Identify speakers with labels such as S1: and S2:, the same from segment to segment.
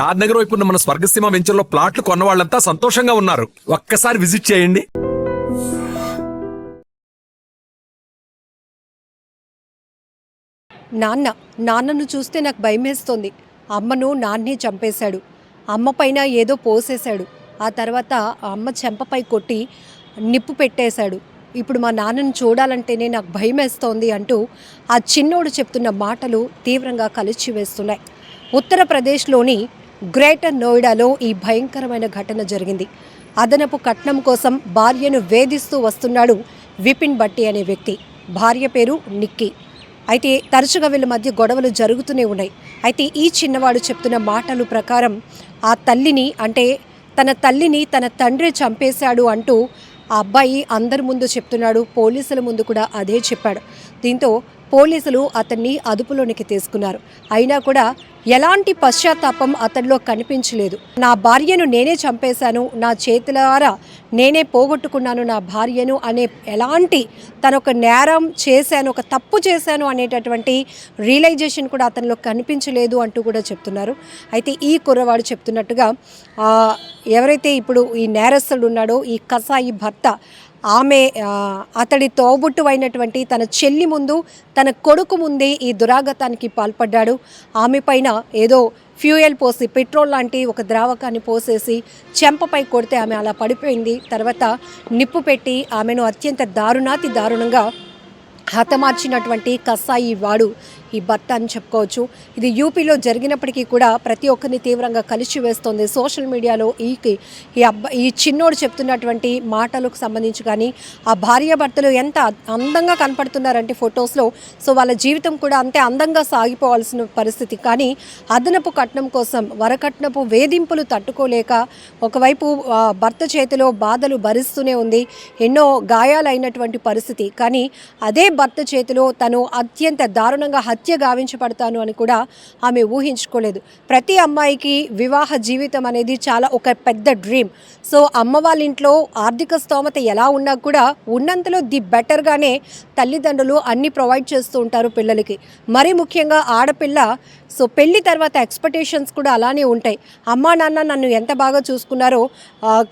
S1: షాద్ నగర్ వైపు ఉన్న మన స్వర్గసీమ వెంచర్లో ప్లాట్లు కొన్న వాళ్ళంతా సంతోషంగా ఉన్నారు. ఒక్కసారి విజిట్ చేయండి.
S2: నాన్న నాన్నను చూస్తే నాకు భయమేస్తోంది. అమ్మను నాన్నే చంపేశాడు. అమ్మ పైన ఏదో పోసేశాడు. ఆ తర్వాత ఆ అమ్మ చెంపపై కొట్టి నిప్పు పెట్టేశాడు. ఇప్పుడు మా నాన్నను చూడాలంటేనే నాకు భయమేస్తోంది అంటూ ఆ చిన్నోడు చెప్తున్న మాటలు తీవ్రంగా కలిచివేస్తున్నాయి. ఉత్తరప్రదేశ్లోని గ్రేటర్ నోయిడాలో ఈ భయంకరమైన ఘటన జరిగింది. అదనపు కట్నం కోసం భార్యను వేధిస్తూ వస్తున్నాడు విపిన్ భట్టి అనే వ్యక్తి. భార్య పేరు నిక్కీ. అయితే తరచుగా వీళ్ళ మధ్య గొడవలు జరుగుతూనే ఉన్నాయి. అయితే ఈ చిన్నవాడు చెప్తున్న మాటలు ప్రకారం ఆ తల్లిని అంటే తన తల్లిని తన తండ్రి చంపేశాడు అంటూ ఆ అబ్బాయి అందరి ముందు చెప్తున్నాడు. పోలీసుల ముందు కూడా అదే చెప్పాడు. దీంతో పోలీసులు అతన్ని అదుపులోనికి తీసుకున్నారు. అయినా కూడా ఎలాంటి పశ్చాత్తాపం అతనిలో కనిపించలేదు. నా భార్యను నేనే చంపేశాను. నా చేతులారా నేనే పోగొట్టుకున్నాను నా భార్యను అనే ఎలాంటి తను ఒక నేరం చేశాను ఒక తప్పు చేశాను అనేటటువంటి రియలైజేషన్ కూడా అతనిలో కనిపించలేదు అంటూ కూడా చెప్తున్నారు. అయితే ఈ కుర్రవాడు చెప్తున్నట్టుగా ఎవరైతే ఇప్పుడు ఈ నేరస్తుడు ఉన్నాడో ఈ కసాయి భర్త ఆమె అతడి తోబుట్టు అయినటువంటి తన చెల్లి ముందు తన కొడుకు ముందే ఈ దురాగతానికి పాల్పడ్డాడు. ఆమె పైన ఏదో ఫ్యూయల్ పోసి పెట్రోల్ లాంటి ఒక ద్రావకాన్ని పోసేసి చెంపపై కొడితే ఆమె అలా పడిపోయింది. తర్వాత నిప్పు పెట్టి ఆమెను అత్యంత దారుణాతి దారుణంగా హతమార్చినటువంటి కసాయి వాడు ఈ భర్త అని చెప్పుకోవచ్చు. ఇది యూపీలో జరిగినప్పటికీ కూడా ప్రతి ఒక్కరిని తీవ్రంగా కలిసి వేస్తోంది. సోషల్ మీడియాలో ఈ ఈ అబ్బా ఈ చిన్నోడు చెప్తున్నటువంటి మాటలకు సంబంధించి కానీ ఆ భార్యాభర్తలు ఎంత అందంగా కనపడుతున్నారంటే ఫొటోస్లో సో వాళ్ళ జీవితం కూడా అంతే అందంగా సాగిపోవాల్సిన పరిస్థితి. కానీ అదనపు కట్నం కోసం వరకట్నపు వేధింపులు తట్టుకోలేక ఒకవైపు భర్త చేతిలో బాధలు భరిస్తూనే ఉంది. ఎన్నో గాయాలైనటువంటి పరిస్థితి. కానీ అదే భర్త చేతిలో తను అత్యంత దారుణంగా హత్య గావించబడతాను అని కూడా ఆమె ఊహించుకోలేదు. ప్రతి అమ్మాయికి వివాహ జీవితం అనేది చాలా ఒక పెద్ద డ్రీమ్ సో అమ్మ వాళ్ళ ఇంట్లో ఆర్థిక స్తోమత ఎలా ఉన్నా కూడా ఉన్నంతలో ది బెటర్గానే తల్లిదండ్రులు అన్ని ప్రొవైడ్ చేస్తూ ఉంటారు పిల్లలకి. మరీ ముఖ్యంగా ఆడపిల్ల సో పెళ్ళి తర్వాత ఎక్స్పెక్టేషన్స్ కూడా అలానే ఉంటాయి. అమ్మా నాన్న నన్ను ఎంత బాగా చూసుకున్నారో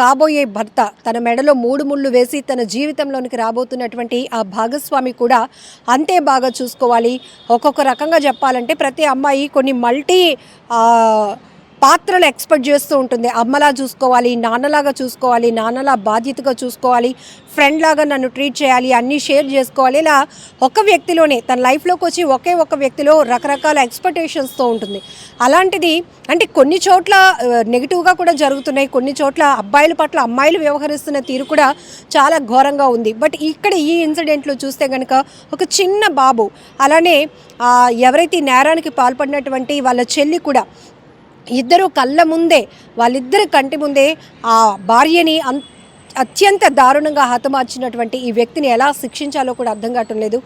S2: కాబోయే భర్త తన మెడలో మూడు ముళ్ళు వేసి తన జీవితంలోనికి రాబోతున్నటువంటి ఆ భాగస్వామి కూడా అంతే బాగా చూసుకోవాలి. ఒక్కొక్క ఒక రకంగా చెప్పాలంటే ప్రతి అమ్మాయి కొన్ని మల్టీ పాత్రలు ఎక్స్పెక్ట్ చేస్తూ ఉంటుంది. అమ్మలా చూసుకోవాలి నాన్నలాగా చూసుకోవాలి నాన్నలా బాధ్యతగా చూసుకోవాలి ఫ్రెండ్ లాగా నన్ను ట్రీట్ చేయాలి అన్నీ షేర్ చేసుకోవాలి. ఇలా ఒక వ్యక్తిలోనే తన లైఫ్లోకి వచ్చి ఒకే ఒక వ్యక్తిలో రకరకాల ఎక్స్పెక్టేషన్స్తో ఉంటుంది. అలాంటిది అంటే కొన్ని చోట్ల నెగిటివ్గా కూడా జరుగుతున్నాయి. కొన్ని చోట్ల అబ్బాయిల పట్ల అమ్మాయిలు వ్యవహరిస్తున్న తీరు కూడా చాలా ఘోరంగా ఉంది. బట్ ఇక్కడ ఈ ఇన్సిడెంట్లో చూస్తే కనుక ఒక చిన్న బాబు అలానే ఎవరైతే నేరానికి పాల్పడినటువంటి వాళ్ళ చెల్లి కూడా ఇద్దరు కళ్ళ ముందే వాళ్ళిద్దరి కంటి ముందే ఆ భార్యని అం అత్యంత దారుణంగా హతమార్చినటువంటి ఈ వ్యక్తిని ఎలా శిక్షించాలో కూడా అర్థం కావటం లేదు.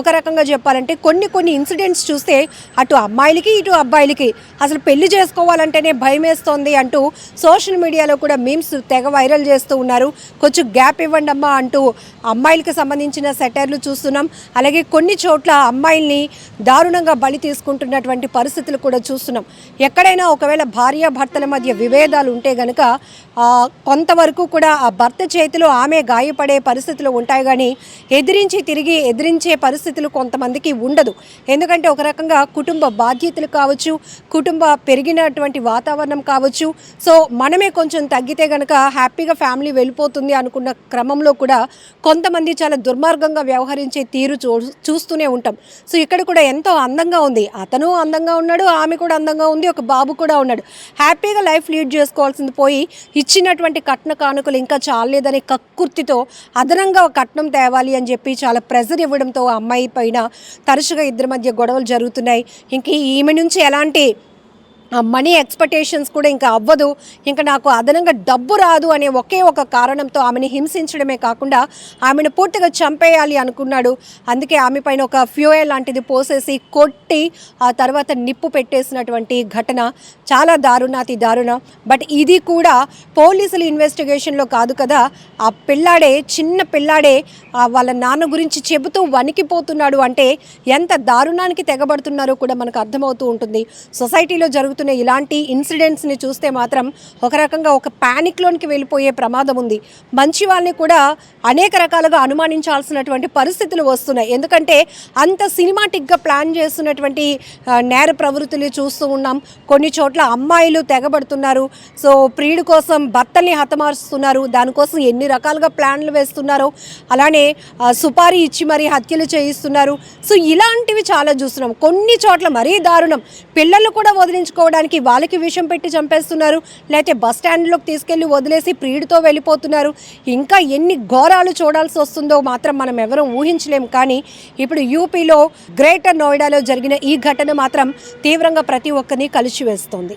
S2: ఒక రకంగా చెప్పాలంటే కొన్ని కొన్ని ఇన్సిడెంట్స్ చూస్తే అటు అమ్మాయిలకి ఇటు అబ్బాయిలకి అసలు పెళ్ళి చేసుకోవాలంటేనే భయం వేస్తోంది అంటూ సోషల్ మీడియాలో కూడా మీమ్స్ తెగ వైరల్ చేస్తూ ఉన్నారు. కొంచెం గ్యాప్ ఇవ్వండి అమ్మా అంటూ అమ్మాయిలకు సంబంధించిన సెటర్లు చూస్తున్నాం. అలాగే కొన్ని చోట్ల అమ్మాయిల్ని దారుణంగా బలి తీసుకుంటున్నటువంటి పరిస్థితులు కూడా చూస్తున్నాం. ఎక్కడైనా ఒకవేళ భార్య భర్తల మధ్య విభేదాలు ఉంటే గనుక కొంతవరకు కూడా ఆ భర్త చేతిలో ఆమె గాయపడే పరిస్థితులు ఉంటాయి కానీ ఎదిరించి తిరిగి ఎదిరించే పరిస్థితులు కొంతమందికి ఉండదు. ఎందుకంటే ఒక రకంగా కుటుంబ బాధ్యతలు కావచ్చు కుటుంబ పెరిగినటువంటి వాతావరణం కావచ్చు. సో మనమే కొంచెం తగ్గితే గనక హ్యాపీగా ఫ్యామిలీ వెళ్ళిపోతుంది అనుకున్న క్రమంలో కూడా కొంతమంది చాలా దుర్మార్గంగా వ్యవహరించే తీరు చూ చూస్తూనే ఉంటాం. సో ఇక్కడ కూడా ఎంతో అందంగా ఉంది. అతను అందంగా ఉన్నాడు ఆమె కూడా అందంగా ఉంది ఒక బాబు కూడా ఉన్నాడు. హ్యాపీగా లైఫ్ లీడ్ చేసుకోవాల్సింది పోయి ఇచ్చినటువంటి కట్న కానుకలు ఇంకా చాలా రాలేదనే కక్కుర్తితో అదనంగా కట్నం తేవాలి అని చెప్పి చాలా ప్రెజర్ ఇవ్వడంతో ఆ అమ్మాయి పైన తరచుగా ఇద్దరి మధ్య గొడవలు జరుగుతున్నాయి. ఇంక ఈమె నుంచి ఎలాంటి మనీ ఎక్స్పెక్టేషన్స్ కూడా ఇంకా అవ్వదు. ఇంకా నాకు అదనంగా డబ్బు రాదు అనే ఒకే ఒక కారణంతో ఆమెను హింసించడమే కాకుండా ఆమెను పూర్తిగా చంపేయాలి అనుకున్నాడు. అందుకే ఆమె పైన ఒక ఫ్యూయల్ లాంటిది పోసేసి కొట్టి ఆ తర్వాత నిప్పు పెట్టేసినటువంటి ఘటన చాలా దారుణాతి దారుణం. బట్ ఇది కూడా పోలీసుల ఇన్వెస్టిగేషన్లో కాదు కదా ఆ పిల్లాడే చిన్న పిల్లాడే వాళ్ళ నాన్న గురించి చెబుతూ వణికిపోతున్నాడు అంటే ఎంత దారుణానికి తెగబడుతున్నారో కూడా మనకు అర్థమవుతూ ఉంటుంది. సొసైటీలో జరుగుతున్న జరుగుతున్న ఇలాంటి ఇన్సిడెంట్స్ని చూస్తే మాత్రం ఒక రకంగా ఒక ప్యానిక్లోనికి వెళ్ళిపోయే ప్రమాదం ఉంది. మంచి వాళ్ళని కూడా అనేక రకాలుగా అనుమానించాల్సినటువంటి పరిస్థితులు వస్తున్నాయి. ఎందుకంటే అంత సినిమాటిక్గా ప్లాన్ చేస్తున్నటువంటి నేర ప్రవృత్తులు చూస్తూ ఉన్నాం. కొన్ని చోట్ల అమ్మాయిలు తెగబడుతున్నారు. సో ప్రియుడి కోసం భర్తల్ని హతమారుస్తున్నారు. దానికోసం ఎన్ని రకాలుగా ప్లాన్లు వేస్తున్నారో అలానే సుపారీ ఇచ్చి మరీ హత్యలు చేయిస్తున్నారు. సో ఇలాంటివి చాలా చూస్తున్నాం. కొన్ని చోట్ల మరీ దారుణం. పిల్లలు కూడా చంపుకోవడానికి వాళ్ళకి విషం పెట్టి చంపేస్తున్నారు. లేకపోతే బస్ స్టాండ్లోకి తీసుకెళ్ళి వదిలేసి ప్రియుడితో వెళ్ళిపోతున్నారు. ఇంకా ఎన్ని ఘోరాలు చూడాల్సి వస్తుందో మాత్రం మనం ఎవరూ ఊహించలేం. కానీ ఇప్పుడు యూపీలో గ్రేటర్ నోయిడాలో జరిగిన ఈ ఘటన మాత్రం తీవ్రంగా ప్రతి ఒక్కరిని కలిసివేస్తోంది.